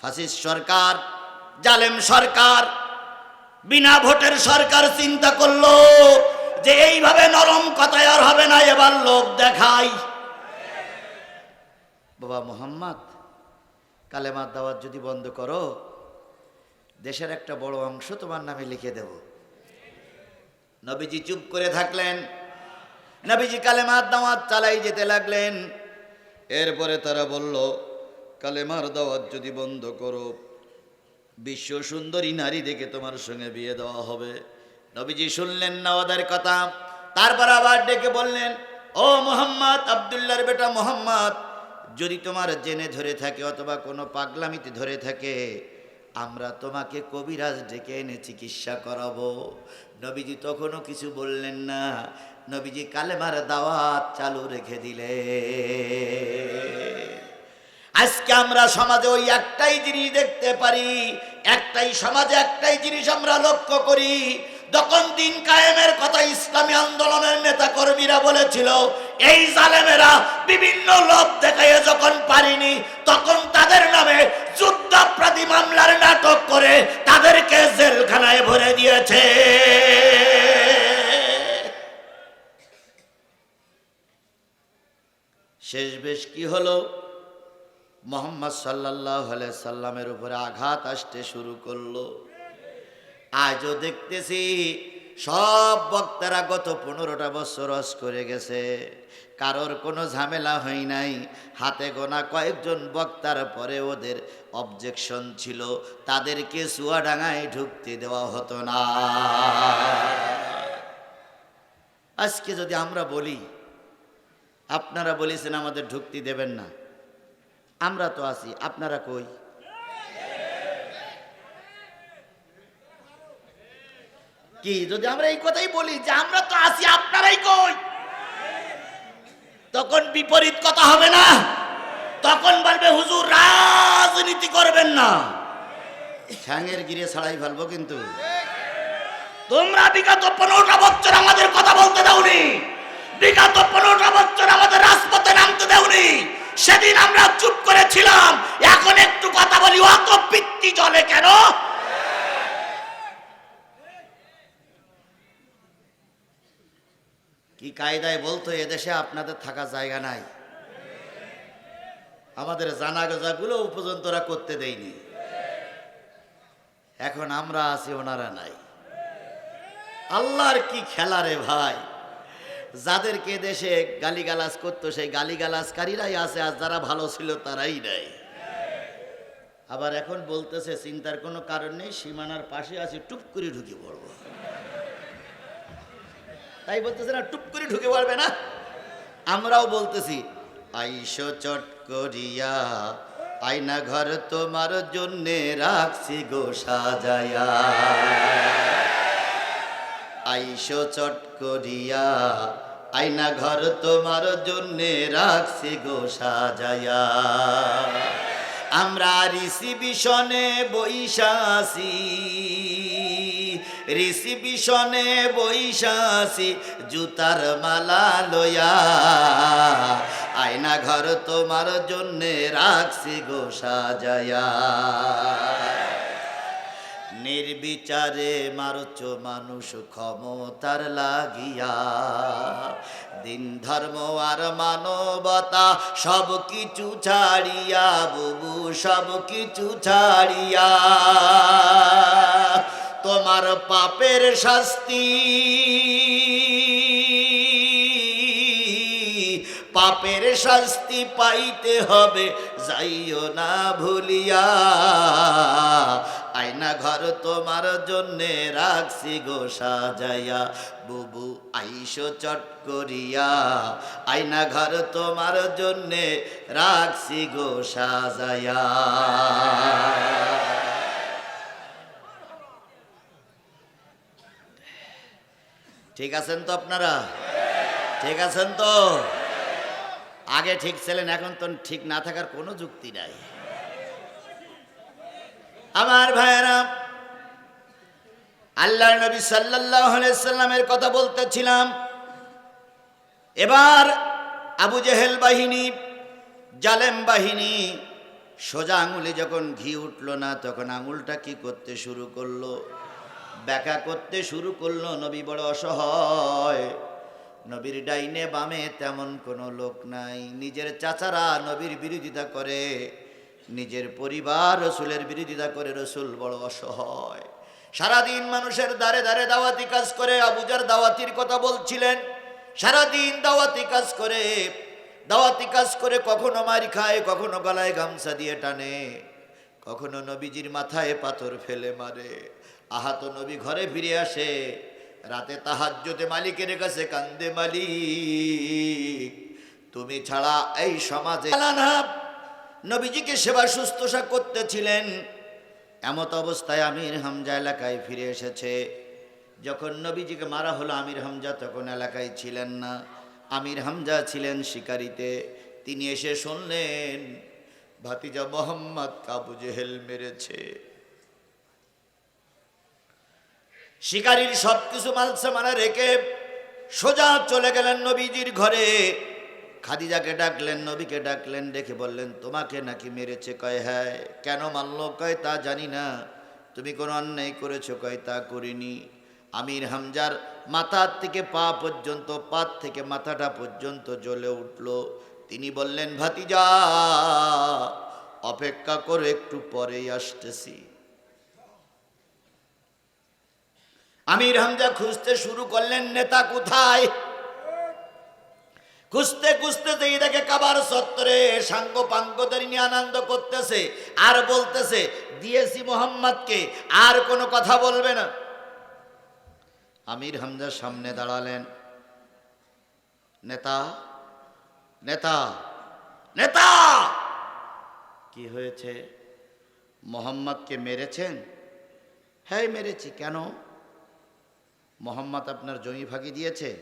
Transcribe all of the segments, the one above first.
ফাসিস সরকার, জালেম সরকার, বিনা ভোটের সরকার চিন্তা করল যে এইভাবে নরম কথায় আর হবে না, এবার লোক দেখাই। বাবা মোহাম্মদ, কালেমার দাওয়াত যদি বন্ধ করো, দেশের একটা বড় অংশ তোমার নামে লিখে দেব। নবীজি চুপ করে থাকলেন। নবীজি কালেমার দাওয়াত চালাই যেতে লাগলেন। এরপরে তারা বলল কালেমার দাওয়াত যদি বন্ধ করো, বিশ্ব সুন্দরী নারী দেখে তোমার সঙ্গে বিয়ে দেওয়া হবে। নবীজি শুনলেন না ওদের কথা, তারপর আবার ডেকে বললেন, ও মোহাম্মদ আবদুল্লার বেটা মোহাম্মদ, যদি তোমার জেনে ধরে থাকে অথবা কোনো পাগলামিতে ধরে থাকে, আমরা তোমাকে কবিরাজ ডেকে এনে চিকিৎসা করাবো। নবীজি তখনও কিছু বললেন না। নবীজি কালেমার দাওয়াত চালু রেখে দিলে আজকে আমরা সমাজে ওই একটাই জিনিস দেখতে পারি, একটাই সমাজে একটাই জিনিস আমরা লক্ষ্য করি। যখন দিন কায়েমের কথা ইসলামী আন্দোলনের নেতা কর্মীরা বলেছিল, এই জালেমেরা বিভিন্ন লোভ দেখাইয়ে যখন পারিনি, তখন তাদের নামে যুদ্ধাপরাধী মামলার নাটক করে তাদেরকে জেলখানায় ভরে দিয়েছে। শেষ বেশ কি হলো? মোহাম্মদ সাল্লাহ সাল্লামের উপরে আঘাত আসতে শুরু করল। আজও দেখতেছি সব বক্তারা গত পনেরোটা বছর রস করে গেছে। কারোর কোনো ঝামেলা হয় নাই। হাতে গোনা কয়েকজন বক্তার পরে ওদের অবজেকশন ছিল। তাদেরকে চুয়াডাঙ্গায় ঢুকতে দেওয়া হতো না। আজকে যদি আমরা বলি, আপনারা বলেছেন আমাদের ঢুকতে দেবেন না। আমরা তো আছি, আপনারা কই? কি, যদি আমরা এই কথাই বলি যে আমরা তো আছি, আপনারাই কই? তখন বিপরীত কথা হবে না। তখন বলবে, হুজুর, রাজনীতি করবেন না। ঠ্যাঙের গিরে ছাড়াই ফেলব কিন্তু। তোমরা বিগত পনেরোটা বছর আমাদের কথা বলতে দাওনি। বিগত পনেরোটা বছর আমাদের রাজপথে নামতে দাওনি। সেদিন আমরা চুপ করেছিলাম। এখন একটু কথা বলি, অত পিত্তি চলে কেন? কি কায়দায় বলতো, এদেশে আপনাদের থাকা জায়গা নাই। আমাদের জানা গোজাগুলো পর্যন্ত ওরা করতে দেয়নি। এখন আমরা আছি, ওনারা নাই। আল্লাহর কি খেলা রে ভাই? যাদেরকে দেশে গালিগালাজ করতো, সেই গালিগালাজকারীরাই আছে আর যারা ভালো ছিল তারাই নাই। আবার এখন বলতেছে, চিন্তার কোনো কারণ নেই, সীমানার পাশে আছি, টুপ করে ঢুকে পড়ব। তাই বলতেছে না, টুপ করে ঢুকে পড়বে না? আমরাও বলতেছি, আইসো চট করিয়া, আয়না ঘর তোমার জন্যে রাখছি গো সাজায়া। আইসো চট করিয়া, আয়না ঘর তোমার জন্যে রাখছি গো সাজায়া আমরা রিসিবিশনে বৈশাসি রিসিবিশনে বৈশাসি জুতার মালা লয়া আয়না ঘর তোমার জন্যে রাখছি গো সাজায়া নির্বিচারে মারুচ মানুষ ক্ষমতার লাগিয়া। দিন ধর্ম আর মানবতা সব কিছু ছাড়িয়া, বুবু সব কিছু ছাড়িয়া। তোমার পাপের শাস্তি পাপের শাস্তি পাইতে হবে, যাইও না ভুলিয়া। আয়না ঘর তোমার জন্যে রাখছি গো সাজাইয়া। বুবু আইসো চট করিয়া, আয়না ঘর তোমার জন্যে রাখছি গো সাজাইয়া। ঠিক আছেন তো আপনারা? ঠিক আছেন তো? আগে ঠিক ছিলেন, এখন তো ঠিক না থাকার কোনো যুক্তি নাই। আমার ভাইয়েরা আল্লাহ নবী সাল্লাহ সাল্লামের কথা বলতেছিলাম। এবার আবু জেহেল বাহিনী, জালেম বাহিনী সোজা আঙুলে যখন ঘি উঠল না, তখন আঙুলটা কি করতে শুরু করল? ব্যাকা করতে শুরু করল, নবী বড় অসহায়। নবীর ডাইনে বামে তেমন কোনো লোক নাই। নিজের চাচারা নবীর বিরোধিতা করে। নিজের পরিবার রসুলের বিরোধিতা করে রসুল বড় অসহায়। সারাদিন মানুষের দ্বারে দ্বারে দাওয়াতি কাজ করে আবুজার দাওয়াতির কথা বলছিলেন। সারাদিন দাওয়াতি কাজ করে, দাওয়াতি কাজ করে কখনো মারি খায়, কখনো গলায় গামছা দিয়ে টানে। কখনো নবীজির মাথায় পাথর ফেলে মারে। আহাত নবী ঘরে ফিরে আসে, রাতে তাহাজ্জতে মালিকের কাছে কান্দে মালিক। তুমি ছাড়া এই সমাজে না নবীজিকে সেবা শুশ্রূষা করতেছিলেন। এমত অবস্থায় আমির হামজা এলাকায় ফিরে এসেছে। যখন নবীজিকে মারা হলো, আমির হামজা তখন এলাকায় ছিলেন না। আমির হামজা ছিলেন শিকারিতে। তিনি এসে শুনলেন, ভাতিজা মোহাম্মদ কাবু জেহেল মেরেছে। শিকারীর সব কিছু মালসামানা রেখে সোজা চলে গেলেন নবীজির ঘরে। খাদিজাকে ডাকলেন, নবীকে ডাকলেন দেখে বললেন, তোমাকে নাকি মেরেছে কয় হ্যাঁ? কেন মারলো কয় তা জানি না। তুমি কোনো অন্যায় করেছ কয় তা করিনি। আমির হামজার মাথার থেকে পা পর্যন্ত পাত থেকে মাথাটা পর্যন্ত জ্বলে উঠল। তিনি বললেন, ভাতিজা, অপেক্ষা করে একটু পরেই আসতেছি। আমির হামজা খুঁজতে শুরু করলেন, নেতা কোথায়? খুঁজতে খুঁজতে যেই দেখে কাবার সত্তরে সাঙ্গ পাঙ্গদের নিয়ে আনন্দ করতেছে, আর বলতেছে, দিয়েছি মোহাম্মদকে, আর কোনো কথা বলবে না। আমির হামজার সামনে দাঁড়ালেন। নেতা নেতা নেতা! কি হয়েছে? মোহাম্মদকে মেরেছেন? হ্যাঁ মেরেছি। কেন? মোহাম্মদ আপনার জমি ফাঁকি দিয়েছে?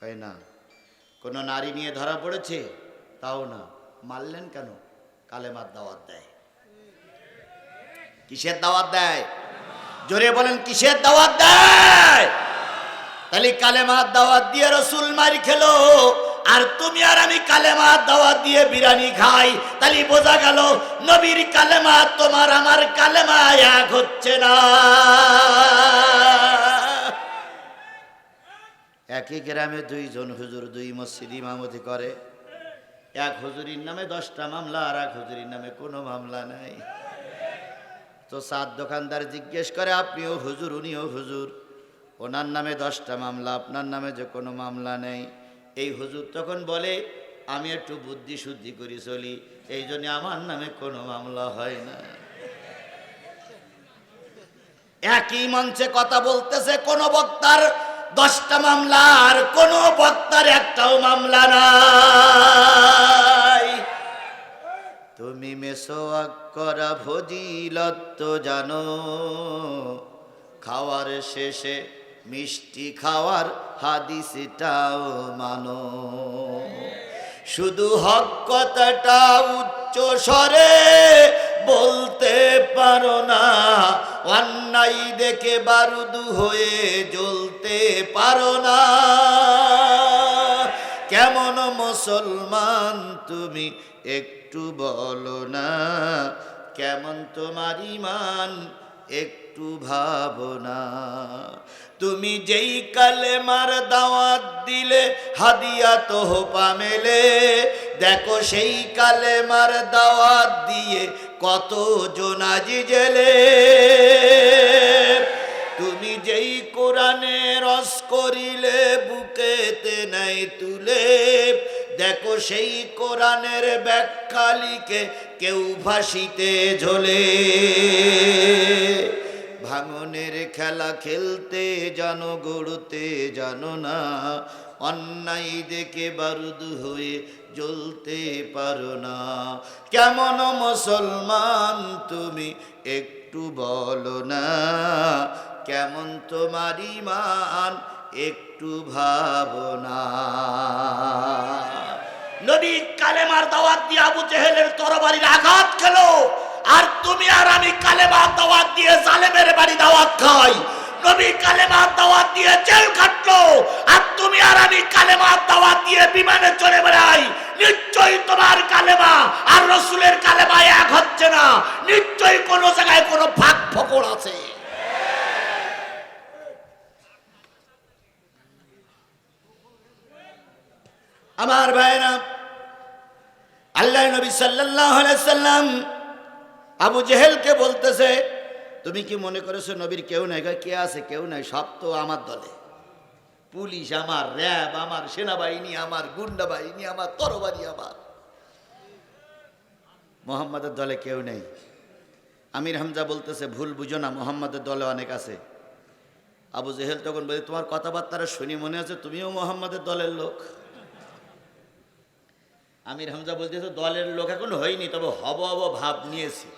কয় না। কোনো নারী নিয়ে ধরা পড়েছে? তাও না। মারলেন কেন? কালেমার দাওয়াত দেয়। কিসের দাওয়াত দেয়? জোরে বলেন, কিসের দাওয়াত দেয়? তাহলে কালেমার দাওয়াত দিয়ে রসুল মারি খেলো। আর তুমি আর আমি কালেমার দাওয়াত দিয়ে বিরিয়ানি খাই। তাহলে বোঝা গেল, নবীর কালেমা তোমার আমার কালেমা এক হচ্ছে না। একই গ্রামে দুইজন হুজুর, দুই মসজিদ ইমামতি করে। এক হুজুরির নামে দশটা মামলা, আর এক হুজুরির নামে কোনো মামলা নাই। তো সাত দোকানদার জিজ্ঞেস করে, আপনিও হুজুর, উনিও হুজুর? ওনার নামে দশটা মামলা, আপনার নামে যে কোনো মামলা নেই। এই হুজুর তখন বলে, আমি একটু বুদ্ধি শুদ্ধি করি চলি, এই জন্য আমার নামে কোনো মামলা হয় না। একই মঞ্চে কথা বলতেছে কোন বক্তার দশটা মামলা আর কোন বক্তার একটাও মামলা নাই। তুমি মেসোয়াক করা ফজিলত তো জানো, খাওয়ার শেষে মিষ্টি খাওয়ার হাদিসটাও মানো। শুধু হক কথাটা উচ্চ স্বরে বলতে পারো না অন্যায় দেখে বারুদু হয়ে জ্বলতে পারো না। কেমন মুসলমান তুমি একটু বলো না। কেমন তোমার ইমান একটু ভাবনা তুমি যেই কালে মার দাওয়াত দিলে, হাদিয়া তোহপা মেলে, দেখো সেই কালে মার দাওয়াত দিয়ে কত জোনাজি জেলে তুমি যেই কোরআনে রস করিলে, বুকেতে নাই তুলে। দেখো সেই কোরআনের ব্যাখ্যা লিখে কেউ ভাসিতে ঝোলে। ভাঙনের খেলা খেলতে জানো, গড়তে জানো না। অন্যায় দেখে বারুদ হয়ে জ্বলতে পারো না। কেমন মুসলমান তুমি একটু বলো না। কেমন তোমার ইমান একটু ভাবনা নবী কালেমার দাওয়াত দিয়ে আবু জেহেলের তরবারির আঘাত খেলো। আর তুমি আর আমি কালেমার দাওয়াত দিয়ে জালেমের বাড়ি দাওয়াত খাই। নবী কালেমার দাওয়াত দিয়ে জেল দিয়ে বিমানে চলে বেড়াই। নিশ্চয়ই তোমার কালেমা আর রসুলের কালেমা এক হচ্ছে না। নিশ্চয়ই কোনো জায়গায় কোনো ফাঁক ফকর আছে। আমার ভাইরা আল্লাহ নবী আলাইহি সাল্লাম আবু জেহেলকে বলতেছে, তুমি কি মনে করেছ নবীর কেউ নাই? কে আছে? কেউ নাই? সব তো আমার দলে। পুলিশ আমার, র্যাব আমার, সেনাবাহিনী আমার গুন্ডা বাহিনী আমার, তরবারি আমার। মোহাম্মদের দলে কেউ নেই। আমির হামজা বলতেছে, ভুল বুঝো না, মোহাম্মদের দলে অনেক আছে। আবু জেহেল তখন বলি, তোমার কথাবার্তারা শুনি মনে আছে, তুমিও মোহাম্মদের দলের লোক। আমির হামজা বলতেছে, দলের লোক এখন হয়নি, তবে হব হব ভাব নিয়েছি।